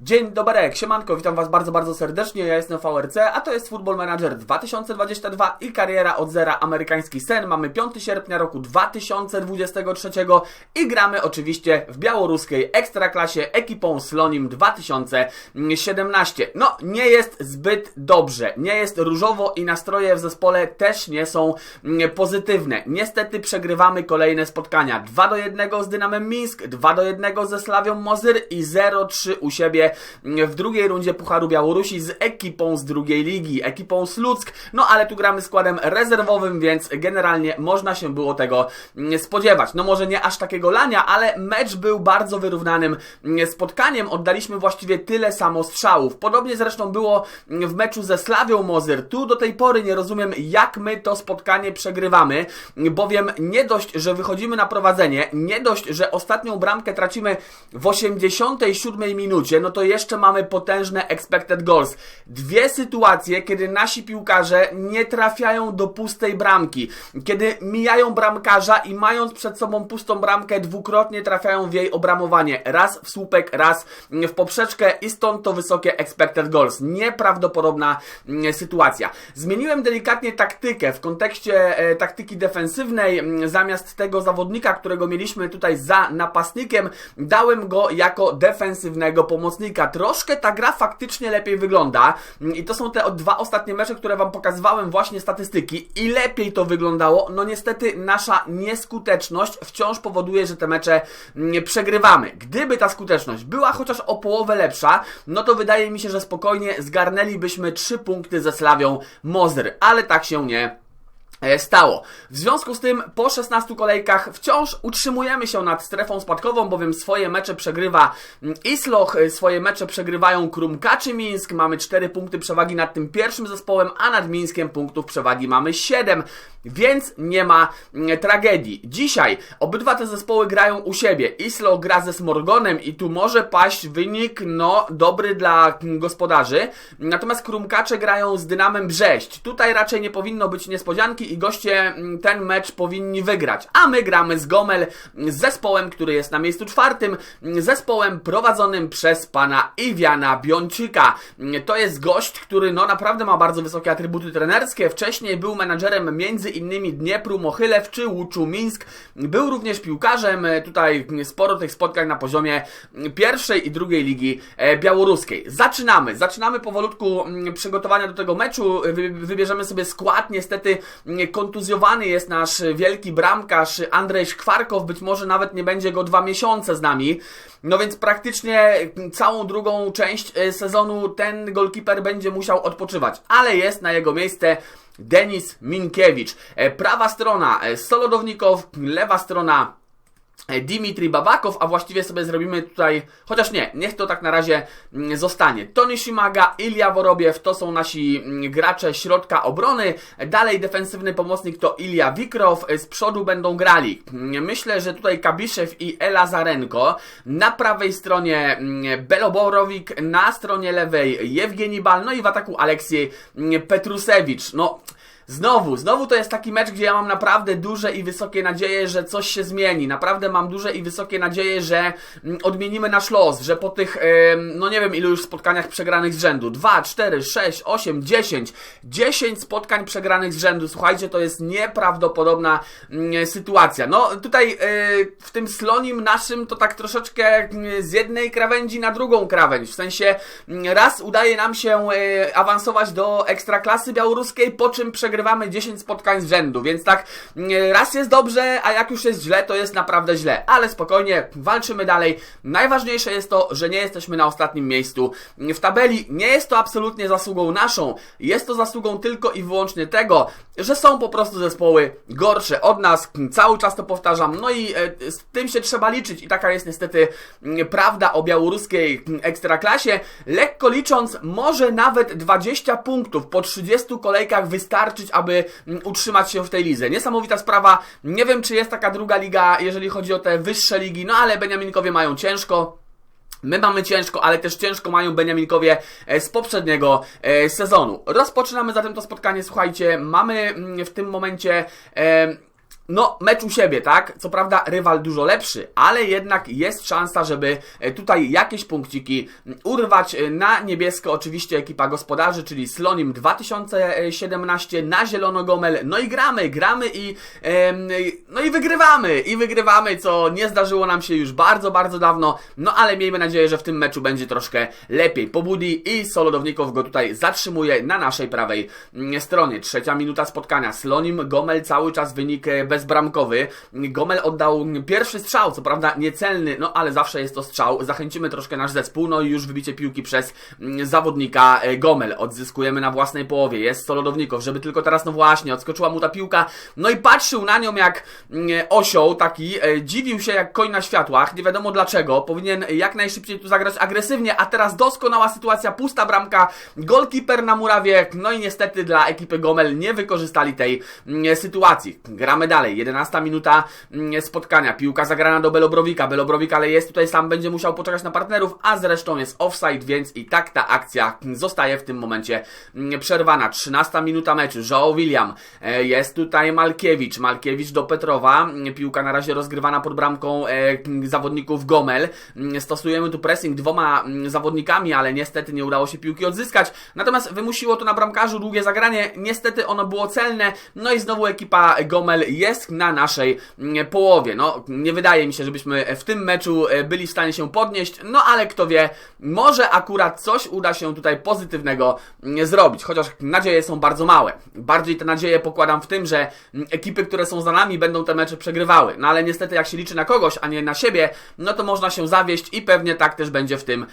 Dzień dobry, siemanko, witam Was bardzo, bardzo serdecznie, ja jestem VRC, a to jest Football Manager 2022 i kariera od zera amerykański sen. Mamy 5 sierpnia roku 2023 i gramy oczywiście w białoruskiej ekstraklasie ekipą Slonim 2017. No, nie jest zbyt dobrze, nie jest różowo i nastroje w zespole też nie są mm, pozytywne. Niestety przegrywamy kolejne spotkania. 2 do 1 z Dynamem Mińsk, 2 do 1 ze Slawią Mozyr i 0-3 u siebie w drugiej rundzie Pucharu Białorusi z ekipą z drugiej ligi, ekipą Sluck. No ale tu gramy składem rezerwowym, więc generalnie można się było tego spodziewać. No może nie aż takiego lania, ale mecz był bardzo wyrównanym spotkaniem. Oddaliśmy właściwie tyle samo strzałów. Podobnie zresztą było w meczu ze Slawią Mozyr. Tu do tej pory nie rozumiem, jak my to spotkanie przegrywamy, bowiem nie dość, że wychodzimy na prowadzenie, nie dość, że ostatnią bramkę tracimy w 87 minucie, no to jeszcze mamy potężne expected goals. Dwie sytuacje, kiedy nasi piłkarze nie trafiają do pustej bramki. Kiedy mijają bramkarza i mając przed sobą pustą bramkę, dwukrotnie trafiają w jej obramowanie. Raz w słupek, raz w poprzeczkę i stąd to wysokie expected goals. Nieprawdopodobna mm, sytuacja. Zmieniłem delikatnie taktykę w kontekście e, taktyki defensywnej. Mm, zamiast tego zawodnika, którego mieliśmy tutaj za napastnikiem, dałem go jako defensywnego pomocnika troszkę ta gra faktycznie lepiej wygląda i to są te dwa ostatnie mecze, które Wam pokazywałem właśnie statystyki i lepiej to wyglądało. No niestety nasza nieskuteczność wciąż powoduje, że te mecze mm, przegrywamy. Gdyby ta skuteczność była chociaż o połowę lepsza, no to wydaje mi się, że spokojnie zgarnęlibyśmy 3 punkty ze Slawią Mozr, ale tak się nie stało. W związku z tym po 16 kolejkach wciąż utrzymujemy się nad strefą spadkową, bowiem swoje mecze przegrywa mm, Isloch, e, swoje mecze przegrywają Krumkaczy Mińsk, mamy 4 punkty przewagi nad tym pierwszym zespołem, a nad Mińskiem punktów przewagi mamy 7, więc nie ma mm, tragedii. Dzisiaj obydwa te zespoły grają u siebie. Isloch gra ze Smorgonem i tu może paść wynik, no, dobry dla mm, gospodarzy, natomiast Krumkacze grają z Dynamem Brześć. Tutaj raczej nie powinno być niespodzianki, i goście mm, ten mecz powinni wygrać. A my gramy z Gomel, z zespołem, który jest na miejscu czwartym, zespołem prowadzonym przez pana Iwiana Biończyka. To jest gość, który no naprawdę ma bardzo wysokie atrybuty trenerskie. Wcześniej był menadżerem między innymi Dniepru Mochylew czy Łuczu Mińsk. Był również piłkarzem. Tutaj sporo tych spotkań na poziomie pierwszej i drugiej ligi e, białoruskiej. Zaczynamy. Zaczynamy powolutku mm, przygotowania do tego meczu. Wybierzemy sobie skład. Niestety kontuzjowany jest nasz wielki bramkarz Andrzej Szkwarkow, być może nawet nie będzie go dwa miesiące z nami. No więc praktycznie całą drugą część e, sezonu ten golkiper będzie musiał odpoczywać, ale jest na jego miejsce Denis Minkiewicz. E, prawa strona e, Solodownikow, lewa strona Dimitri Babakow, a właściwie sobie zrobimy tutaj, chociaż nie, niech to tak na razie mm, zostanie. Tony Shimaga, Ilja Worobiew to są nasi mm, gracze środka obrony. Dalej defensywny pomocnik to Ilja Wikrow, z przodu będą grali. Mm, myślę, że tutaj Kabiszew i Ela Zarenko. Na prawej stronie Beloborowik, na stronie lewej Jewgeni Bal, no i w ataku Aleksiej Petrusewicz. No, Znowu, znowu to jest taki mecz, gdzie ja mam naprawdę duże i wysokie nadzieje, że coś się zmieni. Naprawdę mam duże i wysokie nadzieje, że mm, odmienimy nasz los, że po tych, no nie wiem ilu już spotkaniach przegranych z rzędu, 2, 4, 6, 8, 10, 10 spotkań przegranych z rzędu. Słuchajcie, to jest nieprawdopodobna mm, sytuacja. No tutaj e, w tym slonim naszym to tak troszeczkę mm, z jednej krawędzi na drugą krawędź. W sensie raz udaje nam się e, awansować do ekstraklasy białoruskiej, po czym przegramy przegrywamy 10 spotkań z rzędu, więc tak mm, raz jest dobrze, a jak już jest źle, to jest naprawdę źle. Ale spokojnie, walczymy dalej. Najważniejsze jest to, że nie jesteśmy na ostatnim miejscu w tabeli. Nie jest to absolutnie zasługą naszą. Jest to zasługą tylko i wyłącznie tego, że są po prostu zespoły gorsze od nas. Cały czas to powtarzam. No i e, z tym się trzeba liczyć. I taka jest niestety mm, prawda o białoruskiej mm, ekstraklasie. Lekko licząc, może nawet 20 punktów po 30 kolejkach wystarczyć aby mm, utrzymać się w tej lidze. Niesamowita sprawa. Nie wiem, czy jest taka druga liga, jeżeli chodzi o te wyższe ligi, no ale Beniaminkowie mają ciężko. My mamy ciężko, ale też ciężko mają Beniaminkowie e, z poprzedniego e, sezonu. Rozpoczynamy zatem to spotkanie, słuchajcie, mamy mm, w tym momencie no, mecz u siebie, tak? Co prawda rywal dużo lepszy, ale jednak jest szansa, żeby e, tutaj jakieś punkciki urwać. E, na niebiesko oczywiście ekipa gospodarzy, czyli Slonim 2017, na zielono Gomel. No i gramy, gramy i no i wygrywamy, i wygrywamy, co nie zdarzyło nam się już bardzo, bardzo dawno. No ale miejmy nadzieję, że w tym meczu będzie troszkę lepiej. Pobudi i Solodowników go tutaj zatrzymuje na naszej prawej mm, stronie. Trzecia minuta spotkania. Slonim, Gomel cały czas wynik e, bezbramkowy. Gomel oddał pierwszy strzał, co prawda niecelny, no ale zawsze jest to strzał. Zachęcimy troszkę nasz zespół, no i już wybicie piłki przez mm, zawodnika e, Gomel. Odzyskujemy na własnej połowie. Jest Solodowników, żeby tylko teraz, no właśnie, odskoczyła mu ta piłka, no i patrzył na nią jak mm, osioł taki, e, dziwił się jak koń na światłach, nie wiadomo dlaczego, powinien jak najszybciej tu zagrać agresywnie, a teraz doskonała sytuacja, pusta bramka, golkiper na murawie, no i niestety dla ekipy Gomel nie wykorzystali tej mm, sytuacji. Gramy dalej, 11 minuta mm, spotkania, piłka zagrana do Belobrowika, Belobrowik ale jest tutaj sam, będzie musiał poczekać na partnerów, a zresztą jest offside, więc i tak ta akcja zostaje w tym momencie mm, przerwana. 13 minuta meczu, Joe William, e, jest tutaj Malkiewicz, Malkiewicz do Petrowa, piłka na razie rozgrywana pod bramką e, zawodników Gomel, stosujemy tu pressing dwoma zawodnikami, ale niestety nie udało się piłki odzyskać, natomiast wymusiło to na bramkarzu długie zagranie, niestety ono było celne, no i znowu ekipa Gomel jest na naszej połowie, no nie wydaje mi się, żebyśmy w tym meczu e, byli w stanie się podnieść, no ale kto wie, może akurat coś uda się tutaj pozytywnego zrobić, chociaż nadzieje są bardzo małe. Bardziej te nadzieje pokładam w tym, że ekipy, które są za nami będą te mecze przegrywały, no ale niestety jak się liczy na kogoś, a nie na siebie, no to można się zawieść i pewnie tak też będzie w tym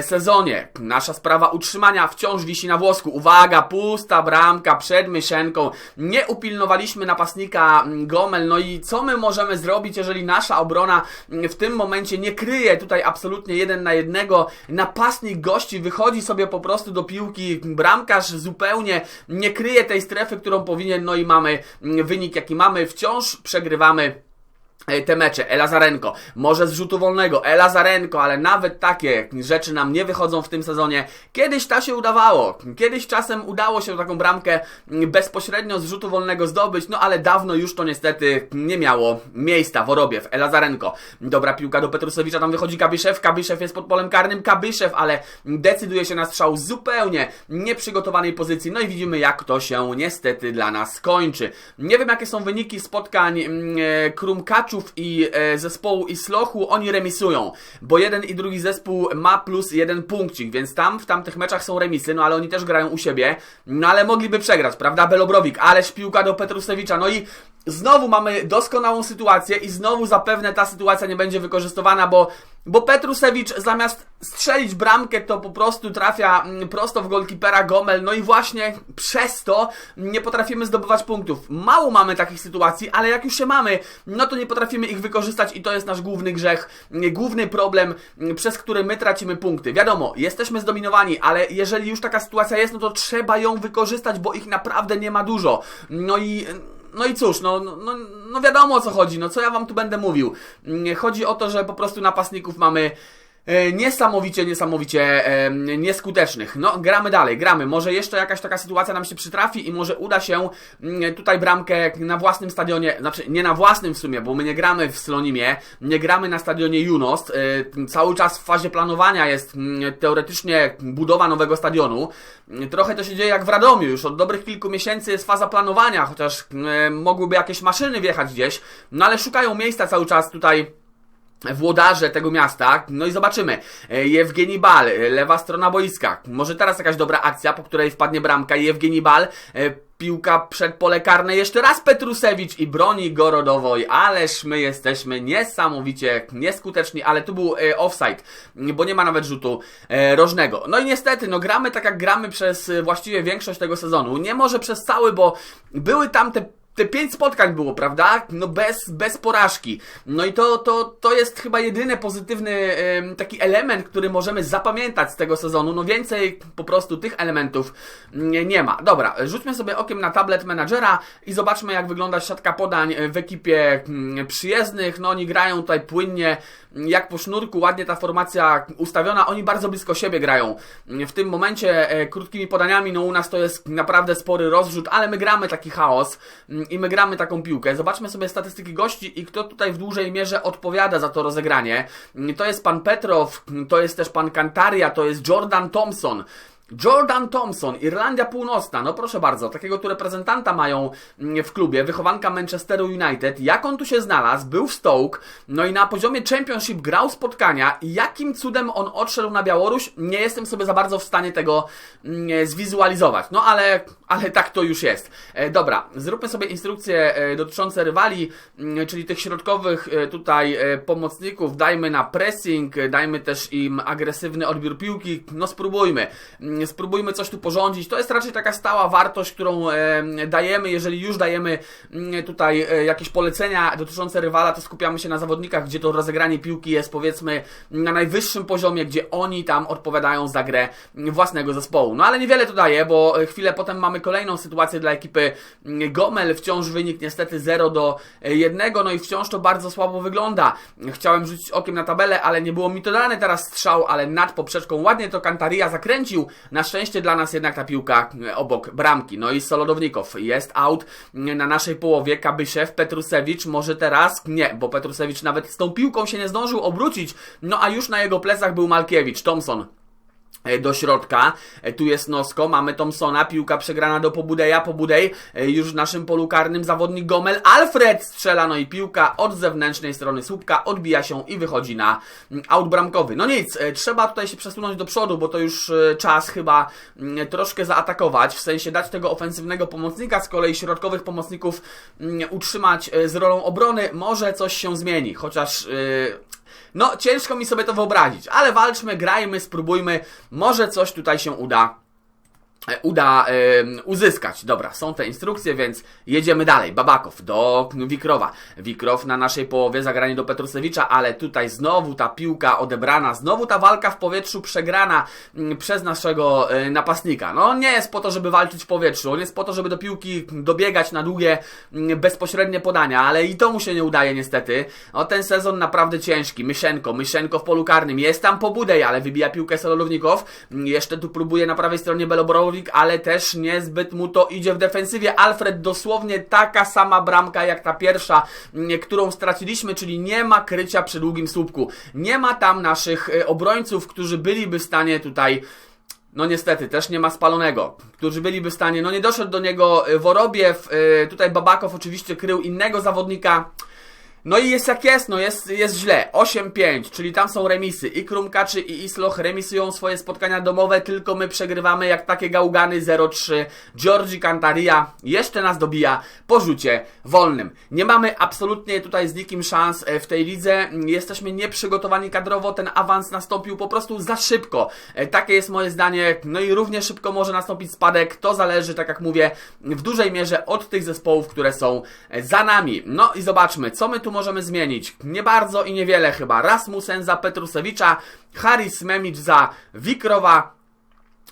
sezonie. Nasza sprawa utrzymania wciąż wisi na włosku. Uwaga, pusta bramka przed Myszenką. Nie upilnowaliśmy napastnika Gomel, no i co my możemy zrobić, jeżeli nasza obrona w tym momencie nie kryje tutaj absolutnie jeden na jednego. Napastnik gości wychodzi sobie po prostu do piłki, bramkarz zupełnie nie kryje tej strefy, którą powinien, no i mamy wynik jaki mamy. Wciąż przegrywamy te mecze, Elazarenko, może z rzutu wolnego, Elazarenko, ale nawet takie rzeczy nam nie wychodzą w tym sezonie. Kiedyś ta się udawało, kiedyś czasem udało się taką bramkę bezpośrednio z rzutu wolnego zdobyć, no ale dawno już to niestety nie miało miejsca. Worobiew, Elazarenko, dobra piłka do Petrusewicza, tam wychodzi Kabyszew, Kabyszew jest pod polem karnym, Kabyszew, ale decyduje się na strzał zupełnie nieprzygotowanej pozycji, no i widzimy jak to się niestety dla nas kończy. Nie wiem jakie są wyniki spotkań mm, e, Krumkaczu, I e, zespołu Islochu oni remisują, bo jeden i drugi zespół ma plus jeden punkcik, więc tam w tamtych meczach są remisy, no ale oni też grają u siebie, no ale mogliby przegrać, prawda? Belobrowik, ależ piłka do Petrusewicza, no i znowu mamy doskonałą sytuację i znowu zapewne ta sytuacja nie będzie wykorzystywana, bo bo Petrusewicz zamiast strzelić bramkę, to po prostu trafia mm, prosto w golkipera Gomel. No i właśnie przez to nie potrafimy zdobywać punktów. Mało mamy takich sytuacji, ale jak już się mamy, no to nie potrafimy ich wykorzystać i to jest nasz główny grzech, mm, główny problem, mm, przez który my tracimy punkty. Wiadomo, jesteśmy zdominowani, ale jeżeli już taka sytuacja jest, no to trzeba ją wykorzystać, bo ich naprawdę nie ma dużo. No i no i cóż, no, no, no, no wiadomo o co chodzi, no co ja wam tu będę mówił. Chodzi o to, że po prostu napastników mamy niesamowicie, niesamowicie e, nieskutecznych. No, gramy dalej, gramy. Może jeszcze jakaś taka sytuacja nam się przytrafi i może uda się mm, tutaj bramkę na własnym stadionie, znaczy nie na własnym w sumie, bo my nie gramy w Slonimie, nie gramy na stadionie Junost. E, cały czas w fazie planowania jest mm, teoretycznie budowa nowego stadionu. Trochę to się dzieje jak w Radomiu, już od dobrych kilku miesięcy jest faza planowania, chociaż mogłyby jakieś maszyny wjechać gdzieś, no ale szukają miejsca cały czas tutaj włodarze tego miasta. No i zobaczymy. E, Jewgeni Bal, e, lewa strona boiska. Może teraz jakaś dobra akcja, po której wpadnie bramka. Jewgeni Bal, e, piłka przed pole karne. Jeszcze raz Petrusewicz i broni Gorodowoj. Ależ my jesteśmy niesamowicie nieskuteczni, ale tu był offside, bo nie ma nawet rzutu rożnego. No i niestety, no gramy tak jak gramy przez właściwie większość tego sezonu. Nie może przez cały, bo były tam te te pięć spotkań było, prawda? No bez, bez porażki. No i to, to, to jest chyba jedyny pozytywny taki element, który możemy zapamiętać z tego sezonu. No więcej po prostu tych elementów nie, nie ma. Dobra, rzućmy sobie okiem na tablet menadżera i zobaczmy jak wygląda siatka podań w ekipie mm, przyjezdnych. No oni grają tutaj płynnie jak po sznurku, ładnie ta formacja ustawiona, oni bardzo blisko siebie grają. W tym momencie e, krótkimi podaniami, no u nas to jest naprawdę spory rozrzut, ale my gramy taki chaos i my gramy taką piłkę. Zobaczmy sobie statystyki gości i kto tutaj w dużej mierze odpowiada za to rozegranie. To jest pan Petrow, to jest też pan Kantaria, to jest Jordan Thompson. Jordan Thompson, Irlandia Północna, no proszę bardzo, takiego tu reprezentanta mają mm, w klubie, wychowanka Manchesteru United. Jak on tu się znalazł? Był w Stoke, no i na poziomie Championship grał spotkania. Jakim cudem on odszedł na Białoruś? Nie jestem sobie za bardzo w stanie tego mm, zwizualizować. No ale, ale tak to już jest. E, dobra, zróbmy sobie instrukcje e, dotyczące rywali, mm, czyli tych środkowych e, tutaj pomocników. Dajmy na pressing, dajmy też im agresywny odbiór piłki. No spróbujmy spróbujmy coś tu porządzić. To jest raczej taka stała wartość, którą dajemy. Jeżeli już dajemy mm, tutaj e, jakieś polecenia dotyczące rywala, to skupiamy się na zawodnikach, gdzie to rozegranie piłki jest powiedzmy na najwyższym poziomie, gdzie oni tam odpowiadają za grę własnego zespołu. No ale niewiele to daje, bo chwilę potem mamy kolejną sytuację dla ekipy mm, Gomel. Wciąż wynik niestety 0 do 1, no i wciąż to bardzo słabo wygląda. Chciałem rzucić okiem na tabelę, ale nie było mi to dane teraz strzał, ale nad poprzeczką ładnie to Kantaria zakręcił. Na szczęście dla nas jednak ta piłka e, obok bramki. No i Solodowników jest out na naszej połowie. Kabyszew, Petrusewicz może teraz? Nie, bo Petrusewicz nawet z tą piłką się nie zdążył obrócić. No a już na jego plecach był Malkiewicz. Thompson E, do środka. E, tu jest Nosko, mamy Thompsona, piłka przegrana do Pobudeja, Pobudej e, już w naszym polu karnym zawodnik Gomel, Alfred strzela, no i piłka od zewnętrznej strony słupka odbija się i wychodzi na mm, aut bramkowy. No nic, trzeba tutaj się przesunąć do przodu, bo to już czas chyba mm, troszkę zaatakować, w sensie dać tego ofensywnego pomocnika, z kolei środkowych pomocników mm, utrzymać z rolą obrony, może coś się zmieni, chociaż no, ciężko mi sobie to wyobrazić, ale walczmy, grajmy, spróbujmy, może coś tutaj się uda uda y, uzyskać. Dobra, są te instrukcje, więc jedziemy dalej. Babakow do Wikrowa. Wikrow na naszej połowie zagranie do Petrusewicza, ale tutaj znowu ta piłka odebrana, znowu ta walka w powietrzu przegrana y, przez naszego y, napastnika. No nie jest po to, żeby walczyć w powietrzu, on jest po to, żeby do piłki dobiegać na długie, bezpośrednie podania, ale i to mu się nie udaje niestety. Ten sezon naprawdę ciężki. Myszenko, Myszenko w polu karnym. Jest tam pobudej, ale wybija piłkę Sololownikow. Jeszcze tu próbuje na prawej stronie Ale też niezbyt mu to idzie w defensywie. Alfred dosłownie taka sama bramka jak ta pierwsza, mm, którą straciliśmy, czyli nie ma krycia przy długim słupku. Nie ma tam naszych e, obrońców, którzy byliby w stanie tutaj no niestety, też nie ma spalonego, którzy byliby w stanie, no nie doszedł do niego e, Worobiew, e, tutaj Babakow oczywiście krył innego zawodnika, no i jest jak jest, no jest, jest źle. 8-5, czyli tam są remisy. I Krumkaczy i Isloch remisują swoje spotkania domowe, tylko my przegrywamy jak takie gałgany 0-3. Georgi Cantaria jeszcze nas dobija po rzucie wolnym. Nie mamy absolutnie tutaj z nikim szans e, w tej lidze. Jesteśmy nieprzygotowani kadrowo, ten awans nastąpił po prostu za szybko. E, takie jest moje zdanie. No i równie szybko może nastąpić spadek. To zależy, tak jak mówię, w dużej mierze od tych zespołów, które są e, za nami. No i zobaczmy, co my tu możemy zmienić? Nie bardzo i niewiele chyba. Rasmussen za Petrusewicza, Harris Memicz za Wikrowa,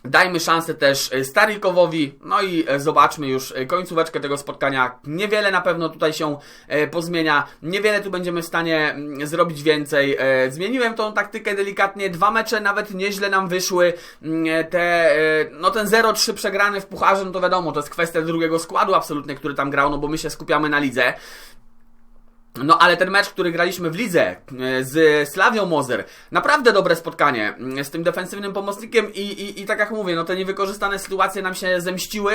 Dajmy szansę też e, Starikowowi, no i e, zobaczmy już e, końcóweczkę tego spotkania. Niewiele na pewno tutaj się pozmienia, niewiele tu będziemy w stanie mm, zrobić więcej. Zmieniłem tą taktykę delikatnie, dwa mecze nawet nieźle nam wyszły. Mm, te, no ten 0-3 przegrany w pucharze, no to wiadomo, to jest kwestia drugiego składu absolutnie, który tam grał, no bo my się skupiamy na lidze. No ale ten mecz, który graliśmy w lidze e, z Slawią Mozer, naprawdę dobre spotkanie mm, z tym defensywnym pomocnikiem i, i, i tak jak mówię, no te niewykorzystane sytuacje nam się zemściły,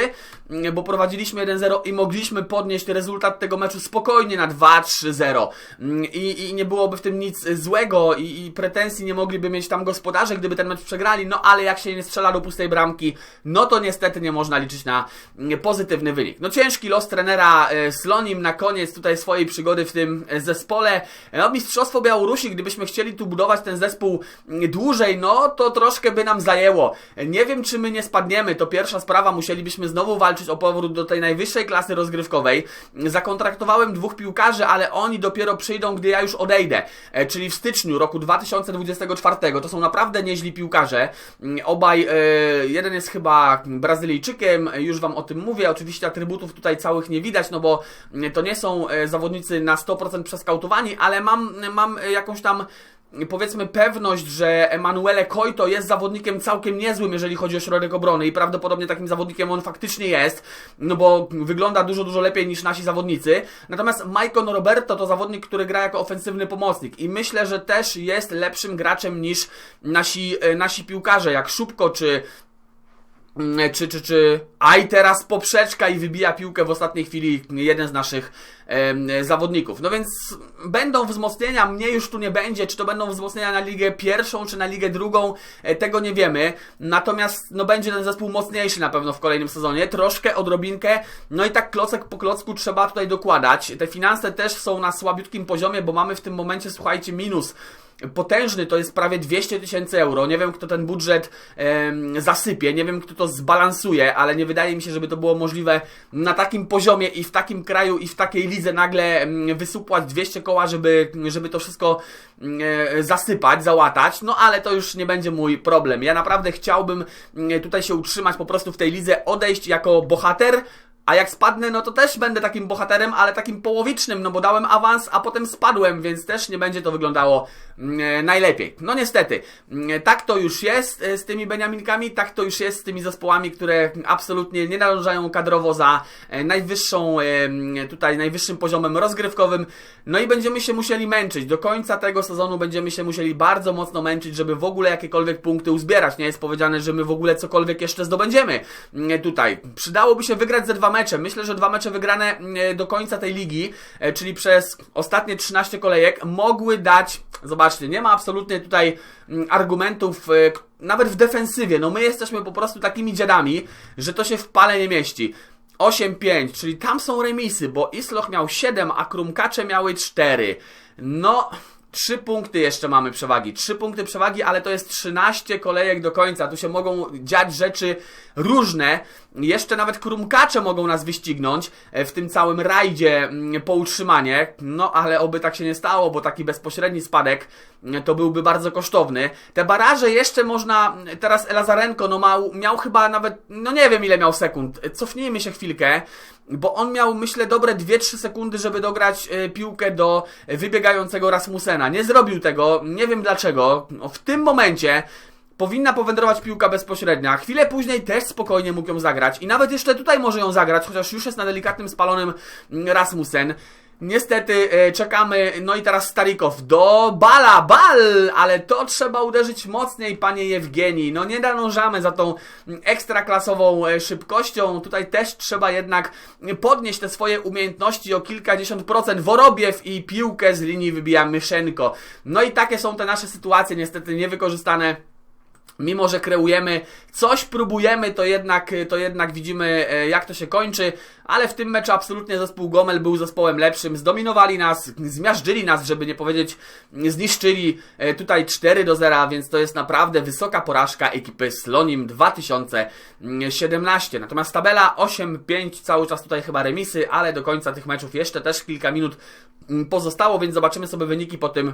mm, bo prowadziliśmy 1-0 i mogliśmy podnieść rezultat tego meczu spokojnie na 2-3-0 mm, I, i nie byłoby w tym nic złego i, i pretensji nie mogliby mieć tam gospodarze, gdyby ten mecz przegrali, no ale jak się nie strzela do pustej bramki, no to niestety nie można liczyć na pozytywny wynik. No ciężki los trenera e, Slonim na koniec tutaj swojej przygody w tym tym zespole. No, Mistrzostwo Białorusi, gdybyśmy chcieli tu budować ten zespół dłużej, no to troszkę by nam zajęło. Nie wiem, czy my nie spadniemy, to pierwsza sprawa, musielibyśmy znowu walczyć o powrót do tej najwyższej klasy rozgrywkowej. Zakontraktowałem dwóch piłkarzy, ale oni dopiero przyjdą, gdy ja już odejdę, e, czyli w styczniu roku 2024. To są naprawdę nieźli piłkarze. Obaj, e, jeden jest chyba Brazylijczykiem, już Wam o tym mówię. Oczywiście atrybutów tutaj całych nie widać, no bo to nie są e, zawodnicy na 100% 100% przeskautowani, ale mam, mam jakąś tam powiedzmy pewność, że Emanuele Coito jest zawodnikiem całkiem niezłym, jeżeli chodzi o środek obrony i prawdopodobnie takim zawodnikiem on faktycznie jest, no bo wygląda dużo, dużo lepiej niż nasi zawodnicy. Natomiast Maicon Roberto to zawodnik, który gra jako ofensywny pomocnik i myślę, że też jest lepszym graczem niż nasi, e, nasi piłkarze, jak Szubko czy czy, czy, czy, a i teraz poprzeczka i wybija piłkę w ostatniej chwili jeden z naszych e, zawodników. No więc będą wzmocnienia, mnie już tu nie będzie, czy to będą wzmocnienia na ligę pierwszą, czy na ligę drugą, e, tego nie wiemy. Natomiast no będzie ten zespół mocniejszy na pewno w kolejnym sezonie, troszkę, odrobinkę, no i tak klocek po klocku trzeba tutaj dokładać. Te finanse też są na słabiutkim poziomie, bo mamy w tym momencie, słuchajcie, minus potężny, to jest prawie 200 tysięcy euro. Nie wiem, kto ten budżet e, zasypie, nie wiem, kto to zbalansuje, ale nie wydaje mi się, żeby to było możliwe na takim poziomie i w takim kraju i w takiej lidze nagle wysupłać 200 koła, żeby, żeby to wszystko e, zasypać, załatać. No ale to już nie będzie mój problem. Ja naprawdę chciałbym tutaj się utrzymać po prostu w tej lidze, odejść jako bohater, a jak spadnę, no to też będę takim bohaterem, ale takim połowicznym, no bo dałem awans, a potem spadłem, więc też nie będzie to wyglądało mm, e, najlepiej. No niestety, mm, tak to już jest e, z tymi Beniaminkami, tak to już jest z tymi zespołami, które absolutnie nie nadążają kadrowo za e, najwyższą, mm, tutaj najwyższym poziomem rozgrywkowym. No i będziemy się musieli męczyć. Do końca tego sezonu będziemy się musieli bardzo mocno męczyć, żeby w ogóle jakiekolwiek punkty uzbierać. Nie jest powiedziane, że my w ogóle cokolwiek jeszcze zdobędziemy tutaj. Przydałoby się wygrać ze dwa mecze. Myślę, że dwa mecze wygrane mm, do końca tej ligi, e, czyli przez ostatnie 13 kolejek, mogły dać. Zobaczcie, nie ma absolutnie tutaj mm, argumentów, e, nawet w defensywie. No my jesteśmy po prostu takimi dziadami, że to się w pale nie mieści. 8-5, czyli tam są remisy, bo Isloch miał 7, a Krumkacze miały 4. No, Trzy punkty jeszcze mamy przewagi. Trzy punkty przewagi, ale to jest 13 kolejek do końca. Tu się mogą dziać rzeczy różne. Jeszcze nawet krumkacze mogą nas wyścignąć e, w tym całym rajdzie mm, po utrzymanie. No ale oby tak się nie stało, bo taki bezpośredni spadek mm, to byłby bardzo kosztowny. Te baraże jeszcze można, mm, teraz Elazarenko no miał, miał chyba nawet, no nie wiem ile miał sekund. Cofnijmy się chwilkę bo on miał, myślę, dobre 2-3 sekundy, żeby dograć e, piłkę do wybiegającego Rasmusena. Nie zrobił tego, nie wiem dlaczego. No, w tym momencie powinna powędrować piłka bezpośrednia. Chwilę później też spokojnie mógł ją zagrać i nawet jeszcze tutaj może ją zagrać, chociaż już jest na delikatnym spalonym mm, Rasmussen. Niestety e, czekamy, no i teraz Starikow do bala, bal, ale to trzeba uderzyć mocniej, panie Jewgeni. No nie nadążamy za tą ekstraklasową e, szybkością. Tutaj też trzeba jednak podnieść te swoje umiejętności o kilkadziesiąt procent. Worobiew i piłkę z linii wybija Myszenko. No i takie są te nasze sytuacje, niestety niewykorzystane Mimo, że kreujemy, coś próbujemy, to jednak, to jednak widzimy, e, jak to się kończy, ale w tym meczu absolutnie zespół Gomel był zespołem lepszym. Zdominowali nas, zmiażdżyli nas, żeby nie powiedzieć, zniszczyli e, tutaj 4 do 0, więc to jest naprawdę wysoka porażka ekipy Slonim 2017. Natomiast tabela 8-5, cały czas tutaj chyba remisy, ale do końca tych meczów jeszcze też kilka minut mm, pozostało, więc zobaczymy sobie wyniki po tym,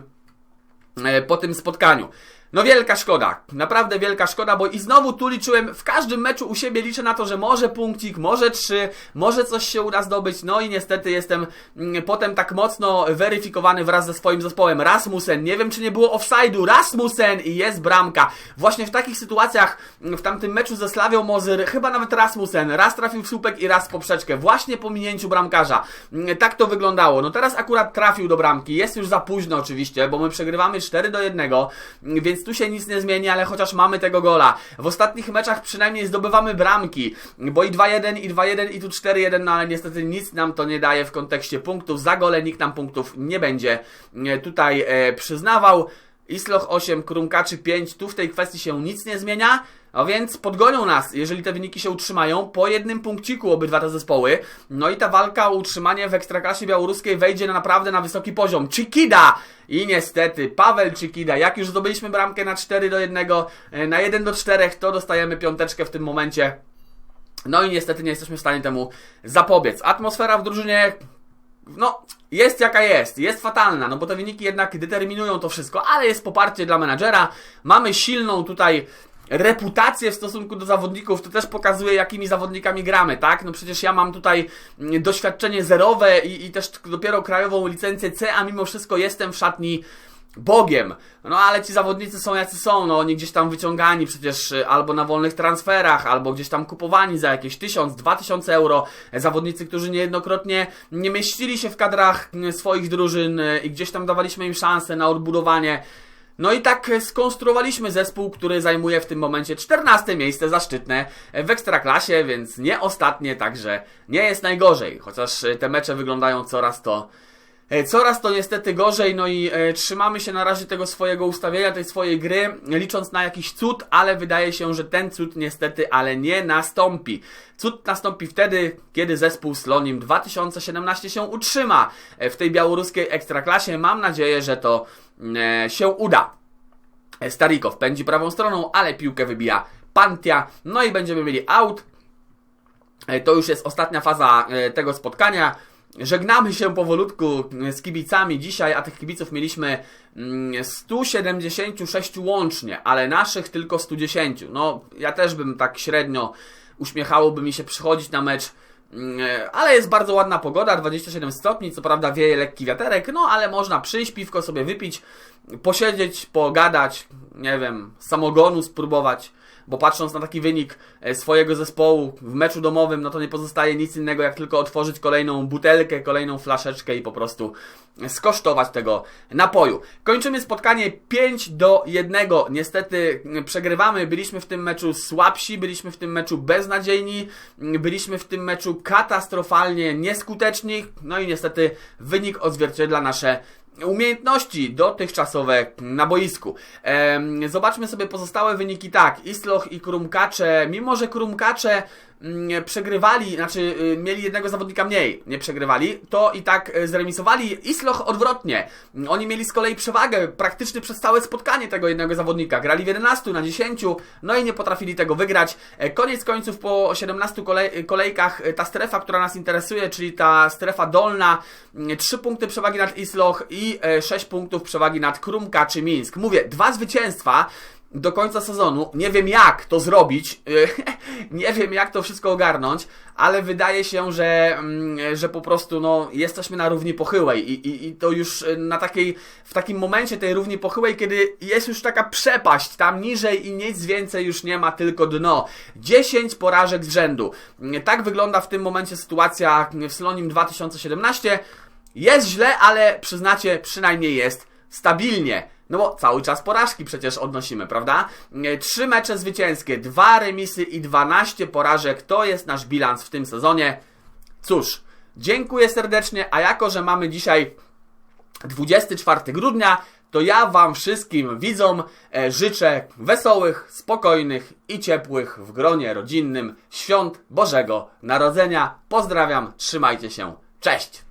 e, po tym spotkaniu. No wielka szkoda, naprawdę wielka szkoda, bo i znowu tu liczyłem, w każdym meczu u siebie liczę na to, że może punkcik, może trzy, może coś się uda zdobyć, no i niestety jestem mm, potem tak mocno weryfikowany wraz ze swoim zespołem. Rasmussen, nie wiem czy nie było offside'u, Rasmussen i jest bramka. Właśnie w takich sytuacjach, mm, w tamtym meczu ze Slawią Mozyr, chyba nawet Rasmussen, raz trafił w słupek i raz w poprzeczkę, właśnie po minięciu bramkarza. Mm, tak to wyglądało. No teraz akurat trafił do bramki, jest już za późno oczywiście, bo my przegrywamy 4 do 1, więc tu się nic nie zmieni, ale chociaż mamy tego gola. W ostatnich meczach przynajmniej zdobywamy bramki, bo i 2-1, i 2-1, i tu 4-1, no ale niestety nic nam to nie daje w kontekście punktów. Za gole nikt nam punktów nie będzie e, tutaj e, przyznawał. Isloch 8, Krumkaczy 5, tu w tej kwestii się nic nie zmienia. A więc podgonią nas, jeżeli te wyniki się utrzymają, po jednym punkciku obydwa te zespoły. No i ta walka o utrzymanie w Ekstraklasie Białoruskiej wejdzie na naprawdę na wysoki poziom. Chikida! I niestety, Paweł Chikida, jak już zdobyliśmy bramkę na 4 do 1, e, na 1 do 4, to dostajemy piąteczkę w tym momencie. No i niestety nie jesteśmy w stanie temu zapobiec. Atmosfera w drużynie no, jest jaka jest, jest fatalna, no bo te wyniki jednak determinują to wszystko, ale jest poparcie dla menadżera. Mamy silną tutaj reputację w stosunku do zawodników, to też pokazuje, jakimi zawodnikami gramy, tak? No przecież ja mam tutaj mm, doświadczenie zerowe i, i też dopiero krajową licencję C, a mimo wszystko jestem w szatni Bogiem. No ale ci zawodnicy są jacy są, no oni gdzieś tam wyciągani przecież y, albo na wolnych transferach, albo gdzieś tam kupowani za jakieś 1000, 2000 euro. Zawodnicy, którzy niejednokrotnie nie mieścili się w kadrach y, swoich drużyn y, i gdzieś tam dawaliśmy im szansę na odbudowanie. No i tak skonstruowaliśmy zespół, który zajmuje w tym momencie 14 miejsce zaszczytne w Ekstraklasie, więc nie ostatnie, także nie jest najgorzej, chociaż te mecze wyglądają coraz to E, coraz to niestety gorzej, no i e, trzymamy się na razie tego swojego ustawienia, tej swojej gry, licząc na jakiś cud, ale wydaje się, że ten cud niestety, ale nie nastąpi. Cud nastąpi wtedy, kiedy zespół Slonim 2017 się utrzyma e, w tej białoruskiej ekstraklasie. Mam nadzieję, że to e, się uda. E, Starikow pędzi prawą stroną, ale piłkę wybija Pantia. No i będziemy mieli out. E, To już jest ostatnia faza e, tego spotkania. Żegnamy się powolutku z kibicami dzisiaj, a tych kibiców mieliśmy mm, 176 łącznie, ale naszych tylko 110. No, ja też bym tak średnio uśmiechałoby mi się przychodzić na mecz, mm, ale jest bardzo ładna pogoda, 27 stopni, co prawda wieje lekki wiaterek, no ale można przyjść, piwko sobie wypić, posiedzieć, pogadać, nie wiem, samogonu spróbować bo patrząc na taki wynik e, swojego zespołu w meczu domowym, no to nie pozostaje nic innego jak tylko otworzyć kolejną butelkę, kolejną flaszeczkę i po prostu skosztować tego napoju. Kończymy spotkanie 5 do 1. Niestety przegrywamy, byliśmy w tym meczu słabsi, byliśmy w tym meczu beznadziejni, byliśmy w tym meczu katastrofalnie nieskuteczni, no i niestety wynik odzwierciedla nasze umiejętności dotychczasowe na boisku. Zobaczmy sobie pozostałe wyniki tak. Isloch i Krumkacze, mimo że Krumkacze przegrywali, znaczy y, mieli jednego zawodnika mniej, nie przegrywali, to i tak y, zremisowali. Isloch odwrotnie. Oni mieli z kolei przewagę praktycznie przez całe spotkanie tego jednego zawodnika. Grali w 11 na 10, no i nie potrafili tego wygrać. E, koniec końców po 17 kolej kolejkach e, ta strefa, która nas interesuje, czyli ta strefa dolna, 3 mm, punkty przewagi nad Isloch i 6 e, punktów przewagi nad Krumka czy Mińsk. Mówię, dwa zwycięstwa do końca sezonu. Nie wiem jak to zrobić, nie wiem jak to wszystko ogarnąć, ale wydaje się, że, mm, że po prostu no, jesteśmy na równi pochyłej i, i, i to już na takiej, w takim momencie tej równi pochyłej, kiedy jest już taka przepaść, tam niżej i nic więcej już nie ma, tylko dno. 10 porażek z rzędu. Tak wygląda w tym momencie sytuacja w Slonim 2017. Jest źle, ale przyznacie, przynajmniej jest stabilnie. No bo cały czas porażki przecież odnosimy, prawda? Trzy mecze zwycięskie, dwa remisy i 12 porażek to jest nasz bilans w tym sezonie. Cóż, dziękuję serdecznie, a jako, że mamy dzisiaj 24 grudnia, to ja Wam wszystkim widzom e, życzę wesołych, spokojnych i ciepłych w gronie rodzinnym świąt Bożego Narodzenia. Pozdrawiam, trzymajcie się, cześć!